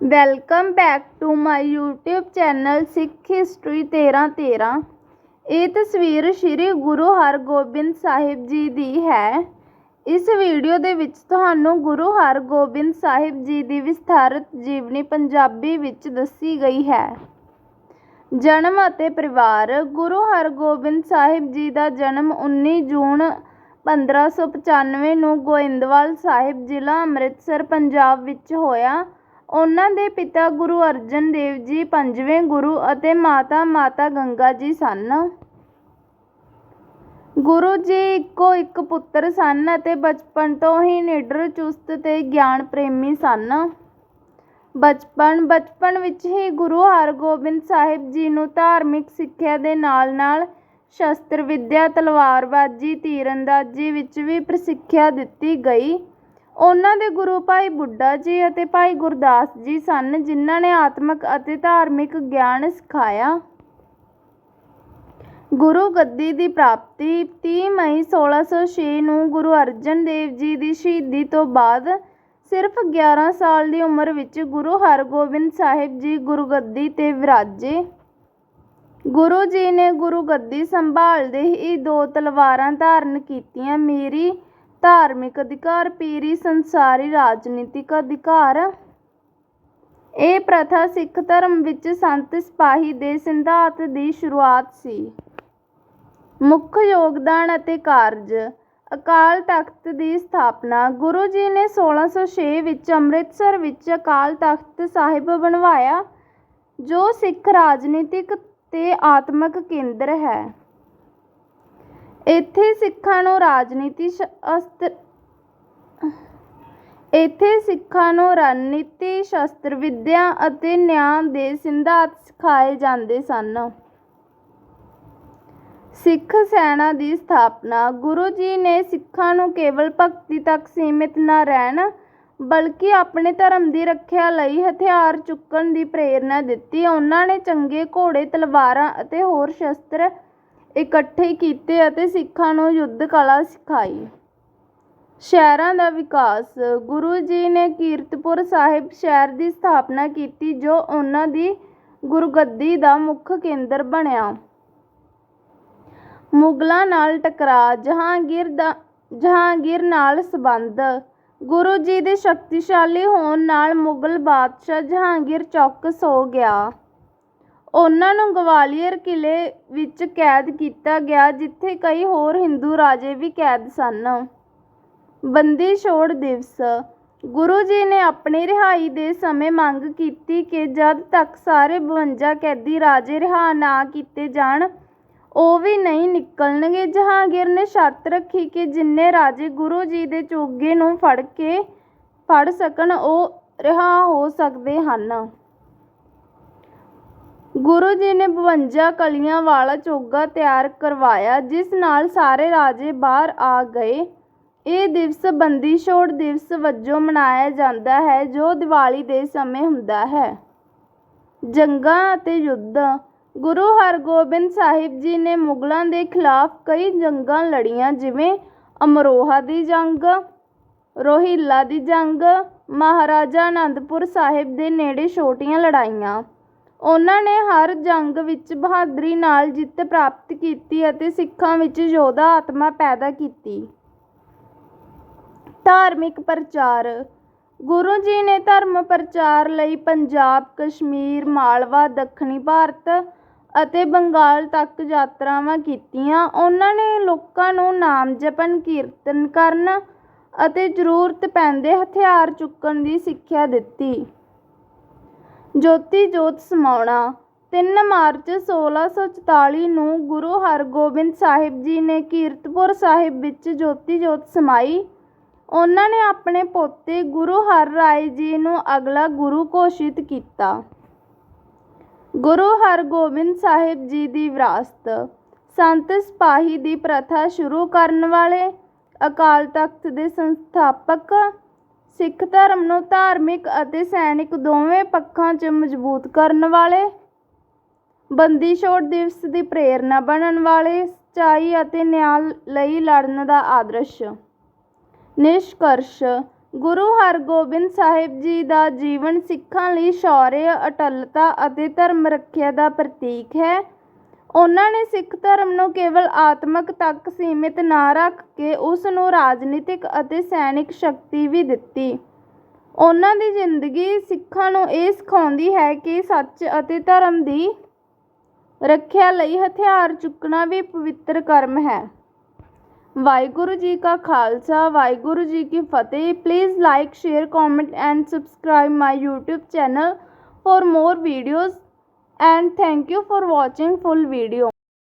Welcome back to my YouTube channel Sikh history 1313 ਇਹ ਤਸਵੀਰ ਸ੍ਰੀ ਗੁਰੂ ਹਰਗੋਬਿੰਦ ਸਾਹਿਬ ਜੀ ਦੀ ਹੈ। ਇਸ ਵੀਡੀਓ ਦੇ ਵਿੱਚ ਤੁਹਾਨੂੰ ਗੁਰੂ ਹਰਗੋਬਿੰਦ ਸਾਹਿਬ ਜੀ ਦੀ ਵਿਸਥਾਰਤ ਜੀਵਨੀ ਪੰਜਾਬੀ ਵਿੱਚ ਦੱਸੀ ਗਈ ਹੈ। ਜਨਮ ਅਤੇ ਪਰਿਵਾਰ। ਗੁਰੂ ਹਰਗੋਬਿੰਦ ਸਾਹਿਬ ਜੀ ਦਾ ਜਨਮ 19 ਜੂਨ 1595 ਨੂੰ ਗੋਇੰਦਵਾਲ ਸਾਹਿਬ ਜ਼ਿਲ੍ਹਾ ਅੰਮ੍ਰਿਤਸਰ, ਪੰਜਾਬ ਵਿੱਚ ਹੋਇਆ। ਉਹਨਾਂ ਦੇ ਪਿਤਾ ਗੁਰੂ ਅਰਜਨ ਦੇਵ ਜੀ ਪੰਜਵੇਂ ਗੁਰੂ ਅਤੇ ਮਾਤਾ ਮਾਤਾ ਗੰਗਾ ਜੀ ਸਨ। ਗੁਰੂ ਜੀ ਇੱਕੋ ਇੱਕ ਪੁੱਤਰ ਸਨ ਅਤੇ ਬਚਪਨ ਤੋਂ ਹੀ ਨਿਡਰ ਚੁਸਤ ਤੇ ਗਿਆਨ ਪ੍ਰੇਮੀ ਸਨ। ਬਚਪਨ ਬਚਪਨ ਵਿੱਚ ਹੀ ਗੁਰੂ ਹਰਗੋਬਿੰਦ ਸਾਹਿਬ ਜੀ ਨੂੰ ਧਾਰਮਿਕ ਸਿੱਖਿਆ ਦੇ ਨਾਲ ਨਾਲ ਸ਼ਸਤਰ ਵਿੱਦਿਆ ਤਲਵਾਰਬਾਜ਼ੀ, ਤੀਰਅੰਦਾਜ਼ੀ ਵਿੱਚ ਵੀ ਪ੍ਰਸਿੱਖਿਆ ਦਿੱਤੀ ਗਈ। ਉਹਨਾਂ ਦੇ ਗੁਰੂ ਭਾਈ ਬੁੱਢਾ ਜੀ ਅਤੇ ਭਾਈ ਗੁਰਦਾਸ ਜੀ ਸਨ, ਜਿਨ੍ਹਾਂ ਨੇ ਆਤਮਿਕ ਅਤੇ ਧਾਰਮਿਕ ਗਿਆਨ ਸਿਖਾਇਆ। ਗੁਰੂ ਗੱਦੀ ਦੀ ਪ੍ਰਾਪਤੀ ਤੀਹ ਮਈ 1606 ਨੂੰ ਗੁਰੂ ਅਰਜਨ ਦੇਵ ਜੀ ਦੀ ਸ਼ਹੀਦੀ ਤੋਂ ਬਾਅਦ ਸਿਰਫ 11 ਸਾਲ ਦੀ ਉਮਰ ਵਿੱਚ ਗੁਰੂ ਹਰਗੋਬਿੰਦ ਸਾਹਿਬ ਜੀ ਗੁਰਗੱਦੀ ਤੇ ਵਿਰਾਜੇ। ਗੁਰੂ ਜੀ ਨੇ ਗੁਰੂ ਗੱਦੀ ਸੰਭਾਲਦੇ ਹੀ ਦੋ ਤਲਵਾਰਾਂ ਧਾਰਨ ਕੀਤੀਆਂ, ਮੇਰੀ ਧਾਰਮਿਕ ਅਧਿਕਾਰ, ਪੀਰੀ ਸੰਸਾਰੀ ਰਾਜਨੀਤਿਕ ਅਧਿਕਾਰ। ਇਹ ਪ੍ਰਥਾ ਸਿੱਖ ਧਰਮ ਵਿੱਚ ਸੰਤ ਸਿਪਾਹੀ ਦੇ ਸਿਧਾਂਤ ਦੀ ਸ਼ੁਰੂਆਤ ਸੀ। ਮੁੱਖ ਯੋਗਦਾਨ ਅਤੇ ਕਾਰਜ। ਅਕਾਲ ਤਖਤ ਦੀ ਸਥਾਪਨਾ। ਗੁਰੂ ਜੀ ਨੇ 1606 ਵਿੱਚ ਅੰਮ੍ਰਿਤਸਰ ਵਿੱਚ ਅਕਾਲ ਤਖਤ ਸਾਹਿਬ ਬਣਵਾਇਆ, ਜੋ ਸਿੱਖ ਰਾਜਨੀਤਿਕ ਤੇ ਆਤਮਿਕ ਕੇਂਦਰ ਹੈ। ਇੱਥੇ ਸਿੱਖਾਂ ਨੂੰ ਰਾਜਨੀਤੀ ਸ਼ਸਤਰ ਇੱਥੇ ਸਿੱਖਾਂ ਨੂੰ ਰਣਨੀਤੀ ਸ਼ਸਤਰ ਵਿੱਦਿਆ ਅਤੇ ਨਿਆਂ ਦੇ ਸਿਧਾਂਤ ਸਿਖਾਏ ਜਾਂਦੇ ਸਨ। ਸਿੱਖ ਸੈਨਾ ਦੀ ਸਥਾਪਨਾ, ਗੁਰੂ ਜੀ ਨੇ ਸਿੱਖਾਂ ਨੂੰ ਕੇਵਲ ਭਗਤੀ ਤੱਕ ਸੀਮਿਤ ਨਾ ਰਹਿਣ, ਬਲਕਿ ਆਪਣੇ ਧਰਮ ਦੀ ਰੱਖਿਆ ਲਈ ਹਥਿਆਰ ਚੁੱਕਣ ਦੀ ਪ੍ਰੇਰਨਾ ਦਿੱਤੀ। ਉਹਨਾਂ ਨੇ ਚੰਗੇ ਘੋੜੇ, ਤਲਵਾਰਾਂ ਅਤੇ ਹੋਰ ਸ਼ਸਤਰ ਇਕੱਠੇ ਕੀਤੇ ਅਤੇ ਸਿੱਖਾਂ ਨੂੰ ਯੁੱਧ ਕਲਾ ਸਿਖਾਈ। ਸ਼ਹਿਰਾਂ ਦਾ ਵਿਕਾਸ। ਗੁਰੂ ਜੀ ਨੇ ਕੀਰਤਪੁਰ ਸਾਹਿਬ ਸ਼ਹਿਰ ਦੀ ਸਥਾਪਨਾ ਕੀਤੀ, ਜੋ ਉਹਨਾਂ ਦੀ ਗੁਰਗੱਦੀ ਦਾ ਮੁੱਖ ਕੇਂਦਰ ਬਣਿਆ। ਮੁਗਲਾਂ ਨਾਲ ਟਕਰਾਅ, ਜਹਾਂਗੀਰ ਦਾ, ਜਹਾਂਗੀਰ ਨਾਲ ਸੰਬੰਧ। ਗੁਰੂ ਜੀ ਦੇ ਸ਼ਕਤੀਸ਼ਾਲੀ ਹੋਣ ਨਾਲ ਮੁਗਲ ਬਾਦਸ਼ਾਹ ਜਹਾਂਗੀਰ ਚੌਕਸ ਹੋ ਗਿਆ। ਉਹਨਾਂ ਨੂੰ ਗਵਾਲੀਅਰ ਕਿਲ੍ਹੇ ਵਿੱਚ ਕੈਦ ਕੀਤਾ ਗਿਆ, ਜਿੱਥੇ ਕਈ ਹੋਰ ਹਿੰਦੂ ਰਾਜੇ ਵੀ ਕੈਦ ਸਨ। ਬੰਦੀ ਛੋੜ ਦਿਵਸ। ਗੁਰੂ ਜੀ ਨੇ ਆਪਣੀ ਰਿਹਾਈ ਦੇ ਸਮੇਂ ਮੰਗ ਕੀਤੀ ਕਿ ਜਦ ਤੱਕ ਸਾਰੇ 52 ਕੈਦੀ ਰਾਜੇ ਰਿਹਾ ਨਾ ਕੀਤੇ ਜਾਣ, ਉਹ ਵੀ ਨਹੀਂ ਨਿਕਲਣਗੇ। ਜਹਾਂਗੀਰ ਨੇ ਸ਼ਰਤ ਰੱਖੀ ਕਿ ਜਿੰਨੇ ਰਾਜੇ ਗੁਰੂ ਜੀ ਦੇ ਚੋਗੇ ਨੂੰ ਫੜ ਕੇ ਫੜ ਸਕਣ, ਉਹ ਰਿਹਾਅ ਹੋ ਸਕਦੇ ਹਨ। ਗੁਰੂ ਜੀ ਨੇ 52 ਕਲੀਆਂ ਵਾਲਾ ਚੋਗਾ ਤਿਆਰ ਕਰਵਾਇਆ, ਜਿਸ ਨਾਲ ਸਾਰੇ ਰਾਜੇ ਬਾਹਰ ਆ ਗਏ। ਇਹ ਦਿਵਸ ਬੰਦੀ ਛੋੜ ਦਿਵਸ ਵਜੋਂ ਮਨਾਇਆ ਜਾਂਦਾ ਹੈ, ਜੋ ਦੀਵਾਲੀ ਦੇ ਸਮੇਂ ਹੁੰਦਾ ਹੈ। ਜੰਗਾਂ ਅਤੇ ਯੁੱਧ। ਗੁਰੂ ਹਰਗੋਬਿੰਦ ਸਾਹਿਬ ਜੀ ਨੇ ਮੁਗਲਾਂ ਦੇ ਖਿਲਾਫ ਕਈ ਜੰਗਾਂ ਲੜੀਆਂ, ਜਿਵੇਂ ਅਮਰੋਹਾ ਦੀ ਜੰਗ, ਰੋਹਿਲਾ ਦੀ ਜੰਗ, ਮਹਾਰਾਜਾ ਅਨੰਦਪੁਰ ਸਾਹਿਬ ਦੇ ਨੇੜੇ ਛੋਟੀਆਂ ਲੜਾਈਆਂ। ਉਹਨਾਂ ਨੇ ਹਰ ਜੰਗ ਵਿੱਚ ਬਹਾਦਰੀ ਨਾਲ ਜਿੱਤ ਪ੍ਰਾਪਤ ਕੀਤੀ ਅਤੇ ਸਿੱਖਾਂ ਵਿੱਚ ਯੋਧਾ ਆਤਮਾ ਪੈਦਾ ਕੀਤੀ। ਧਾਰਮਿਕ ਪ੍ਰਚਾਰ। ਗੁਰੂ ਜੀ ਨੇ ਧਰਮ ਪ੍ਰਚਾਰ ਲਈ ਪੰਜਾਬ, ਕਸ਼ਮੀਰ, ਮਾਲਵਾ, ਦੱਖਣੀ ਭਾਰਤ ਅਤੇ ਬੰਗਾਲ ਤੱਕ ਯਾਤਰਾਵਾਂ ਕੀਤੀਆਂ। ਉਹਨਾਂ ਨੇ ਲੋਕਾਂ ਨੂੰ ਨਾਮ ਜਪਣ, ਕੀਰਤਨ ਕਰਨ ਅਤੇ ਜ਼ਰੂਰਤ ਪੈਂਦੇ ਹਥਿਆਰ ਚੁੱਕਣ ਦੀ ਸਿੱਖਿਆ ਦਿੱਤੀ। ਜੋਤੀ ਜੋਤ ਸਮਾਉਣਾ। ਤਿੰਨ ਮਾਰਚ 1644 ਨੂੰ ਗੁਰੂ ਹਰਗੋਬਿੰਦ ਸਾਹਿਬ ਜੀ ਨੇ ਕੀਰਤਪੁਰ ਸਾਹਿਬ ਵਿੱਚ ਜੋਤੀ ਜੋਤ ਸਮਾਈ। ਉਹਨਾਂ ਨੇ ਆਪਣੇ ਪੋਤੇ ਗੁਰੂ ਹਰ ਰਾਏ ਜੀ ਨੂੰ ਅਗਲਾ ਗੁਰੂ ਘੋਸ਼ਿਤ ਕੀਤਾ। ਗੁਰੂ ਹਰਗੋਬਿੰਦ ਸਾਹਿਬ ਜੀ ਦੀ ਵਿਰਾਸਤ। ਸੰਤ ਸਿਪਾਹੀ ਦੀ ਪ੍ਰਥਾ ਸ਼ੁਰੂ ਕਰਨ ਵਾਲੇ ਅਕਾਲ ਤਖਤ ਦੇ ਸੰਸਥਾਪਕ ਸਿੱਖ ਧਰਮ ਨੂੰ ਧਾਰਮਿਕ ਅਤੇ ਸੈਨਿਕ ਦੋਵੇਂ ਪੱਖਾਂ 'ਚ ਮਜ਼ਬੂਤ ਕਰਨ ਵਾਲੇ, ਬੰਦੀ ਛੋੜ ਦਿਵਸ ਦੀ ਪ੍ਰੇਰਨਾ ਬਣਨ ਵਾਲੇ, ਸੱਚਾਈ ਅਤੇ ਨਿਆਂ ਲਈ ਲੜਨ ਦਾ ਆਦਰਸ਼, ਨਿਸ਼ਕਰਸ਼ ਗੁਰੂ ਹਰਗੋਬਿੰਦ ਸਾਹਿਬ ਜੀ ਦਾ ਜੀਵਨ ਸਿੱਖਾਂ ਲਈ ਸ਼ੌਰਯ, ਅਟੱਲਤਾ ਅਤੇ ਧਰਮ ਰੱਖਿਆ ਦਾ ਪ੍ਰਤੀਕ ਹੈ। ਉਹਨਾਂ ਨੇ ਸਿੱਖ ਧਰਮ ਨੂੰ ਕੇਵਲ ਆਤਮਕ ਤੱਕ ਸੀਮਿਤ ਨਾ ਰੱਖ ਕੇ ਉਸ ਨੂੰ ਰਾਜਨੀਤਿਕ ਅਤੇ ਸੈਨਿਕ ਸ਼ਕਤੀ ਵੀ ਦਿੱਤੀ। ਉਹਨਾਂ ਦੀ ਜ਼ਿੰਦਗੀ ਸਿੱਖਾਂ ਨੂੰ ਇਹ ਸਿਖਾਉਂਦੀ ਹੈ ਕਿ ਸੱਚ ਅਤੇ ਧਰਮ ਦੀ ਰੱਖਿਆ ਲਈ ਹਥਿਆਰ ਚੁੱਕਣਾ ਵੀ ਪਵਿੱਤਰ ਕਰਮ ਹੈ। ਵਾਹਿਗੁਰੂ ਜੀ ਕਾ ਖਾਲਸਾ, ਵਾਹਿਗੁਰੂ ਜੀ ਕੀ ਫਤਿਹ। Please like share comment and subscribe my YouTube channel for more videos and thank you for watching full video